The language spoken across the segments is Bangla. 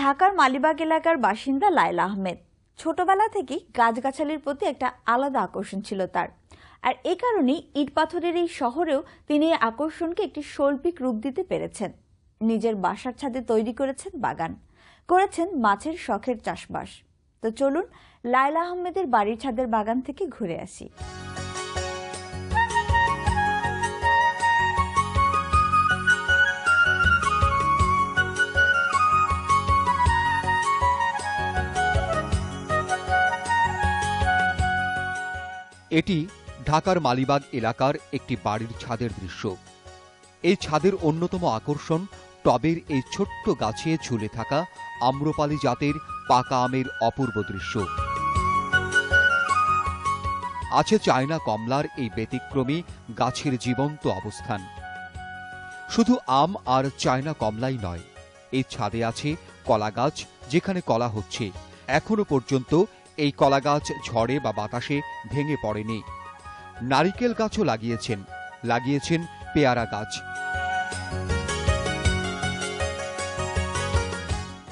ঢাকার মালিবাগ এলাকার বাসিন্দা লায়লা আহমেদ। ছোটবেলা থেকেই গাছগাছালির প্রতি একটা আলাদা আকর্ষণ ছিল তার। আর এই কারণেই ইট পাথরের এই শহরেও তিনি এই আকর্ষণকে একটি শৈল্পিক রূপ দিতে পেরেছেন। নিজের বাসার ছাদে তৈরি করেছেন বাগান। করেছেন মাছের শখের চাষবাস। তো চলুন লায়লা আহমেদের বাড়ির ছাদের বাগান থেকে ঘুরে আসি। এটি ঢাকার মালিবাগ এলাকার একটি বাড়ির ছাদের দৃশ্য। এই ছাদের অন্যতম আকর্ষণ টবের এই ছোট্ট গাছে ঝুলে থাকা আম্রপালি জাতের পাকা আমের অপূর্ব দৃশ্য। আছে চায়না কমলার এই ব্যতিক্রমী গাছের জীবন্ত অবস্থান। শুধু আম আর চায়না কমলাই নয় এই ছাদে আছে কলা গাছ যেখানে কলা হচ্ছে। এখনও পর্যন্ত এই কলা গাছ ঝড়ে বা বাতাসে ভেঙে পড়েনি। নারিকেল গাছও লাগিয়েছেন লাগিয়েছেন পেয়ারা গাছ।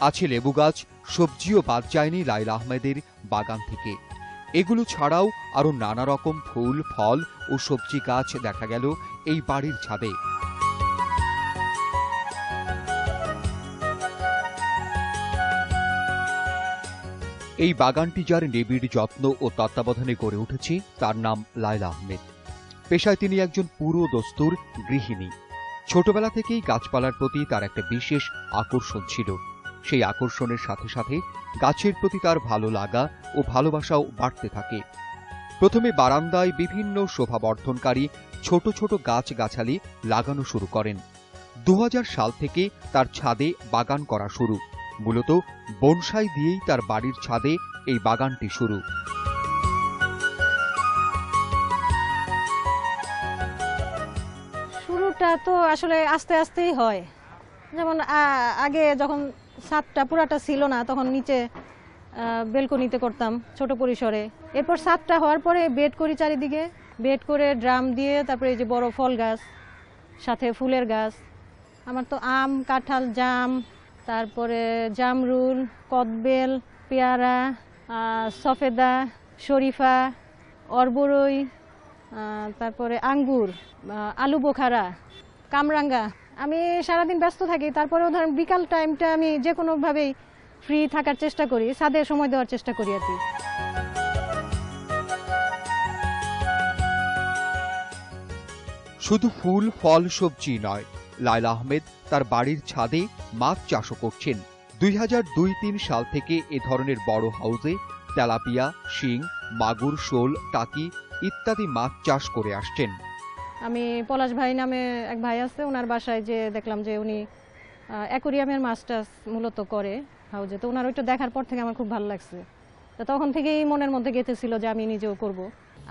আছে লেবু গাছ, সবজিও বাদ যায়নি লাইলা আহমেদের বাগান থেকে। এগুলো ছাড়াও আরও নানা রকম ফুল, ফল ও সবজি গাছ দেখা গেল এই বাড়ির ছাদে। এই বাগানটি যার নিবিড় যত্ন ও তত্ত্বাবধানে গড়ে উঠেছে, তার নাম লায়লা আহমেদ। পেশায় তিনি একজন পুরো দস্তুর গৃহিণী। ছোটবেলা থেকেই গাছপালার প্রতি তার একটা বিশেষ আকর্ষণ ছিল। সেই আকর্ষণের সাথে সাথে গাছের প্রতি তার ভালো লাগা ও ভালোবাসাও বাড়তে থাকে। প্রথমে বারান্দায় বিভিন্ন শোভাবর্ধনকারী ছোট ছোট গাছ গাছালি লাগানো শুরু করেন। দু হাজার সাল থেকে তার ছাদে বাগান করা শুরু। মূলত বনসাই দিয়েই তার বাড়ির ছাদে এই বাগানটি শুরু। শুরুটা তো আসলে আস্তে আস্তেই হয়। যেমন আগে যখন ছাদটা পুরাটা ছিল না, তখন নিচে বেলকনিতে করতাম ছোট পরিসরে। এরপর ছাদটা হওয়ার পরে বেড করি চারিদিকে। বেড করে ড্রাম দিয়ে তারপরে এই যে বড় ফল গাছ, সাথে ফুলের গাছ। আমার তো আম, কাঁঠাল, জাম তারপরে জামরুল, কদবেল, পেয়ারা সফেদা, শরীফা, অরবরই তারপরে আঙ্গুর আলু বোখারা, কামরাঙ্গা। আমি সারাদিন ব্যস্ত থাকি, তারপরেও ধরেন বিকাল টাইমটা আমি যে কোনোভাবেই ফ্রি থাকার চেষ্টা করি, ছাদে সময় দেওয়ার চেষ্টা করি আর কি। শুধু ফুল, ফল, সবজি নয় লায়লা আহমেদ তার বাড়ির ছাদে মাছ চাষও করছেন। দুই হাজার দুই তিন সাল থেকে এ ধরনের বড় হাউসে তেলাপিয়া, শিং, মাগুর, শোল, টাকি ইত্যাদি মাছ চাষ করে আসছেন। আমি পলাশ ভাই নামে এক ভাই আছে, ওনার বাসায় যে দেখলাম যে উনি অ্যাকোরিয়ামের মাছ টাছ মূলত করে হাউজে তো ওনার ওইটা দেখার পর থেকে আমার খুব ভালো লাগছে। তো তখন থেকেই মনের মধ্যে গেঁথেছিল যে আমি নিজেও করব।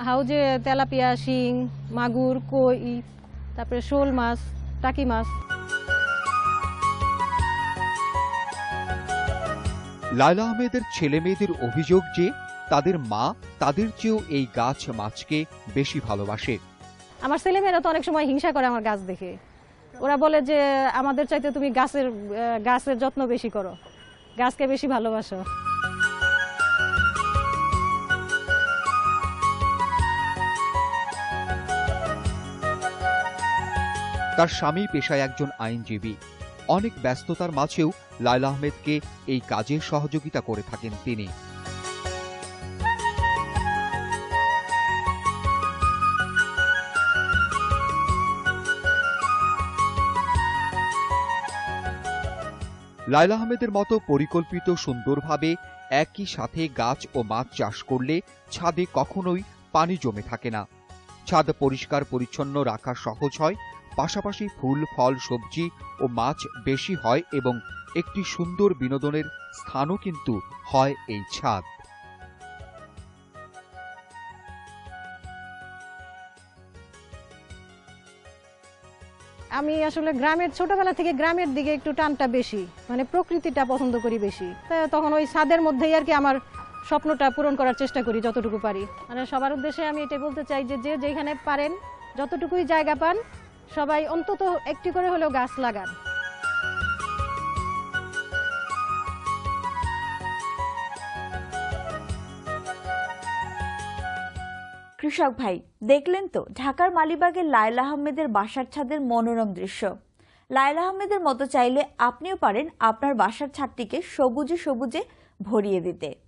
হাউজে তেলাপিয়া, শিং, মাগুর, কই, তারপরে শোল মাছ টাকি মাছ লায়লা আহমেদের ছেলে মেয়েদের অভিযোগ যে তাদের মা তাদের চেয়েও এই গাছ মাছকে বেশি ভালোবাসে। আমার ছেলেমেয়েরা তো অনেক সময় হিংসা করে আমার গাছ দেখে। ওরা বলে যে আমাদের চাইতে তুমি গাছের গাছের যত্ন বেশি করো। গাছকে বেশি ভালোবাসো। তার স্বামী পেশায় একজন আইনজীবী। অনেক ব্যস্ততার মাঝেও লায়লা আহমেদকে এই কাজে সহযোগিতা করে থাকেন তিনি। লায়লা আহমেদের মতো পরিকল্পিত সুন্দরভাবে একই সাথে গাছ ও মাছ চাষ করলে ছাদে কখনোই পানি জমে থাকে না। ছাদ পরিষ্কার পরিচ্ছন্ন রাখা সহজ হয় পাশাপাশি ফুল, ফল, সবজি ও মাছ বেশি হয় এবং একটি সুন্দর বিনোদনের স্থানও কিন্তু হয় এই ছাদ। আমি আসলে গ্রামের ছোটবেলা থেকে গ্রামের দিকে একটু টানটা বেশি মানে প্রকৃতিটা পছন্দ করি বেশি। তখন ওই ছাদের মধ্যেই আর কি আমার স্বপ্নটা পূরণ করার চেষ্টা করি যতটুকু পারি। মানে সবার উদ্দেশ্যে আমি এটাই বলতে চাই যে যে যেখানে পারেন, যতটুকুই জায়গা পান সবাই অন্তত একটি করে হলেও গাছ লাগান। কৃষক ভাই, দেখলেন তো, ঢাকার মালিবাগে লায়লা আহমেদের বাসার ছাদের মনোরম দৃশ্য। লায়লা আহমেদের মতো চাইলে আপনিও পারেন আপনার বাসার ছাদটিকে সবুজে সবুজে ভরিয়ে দিতে।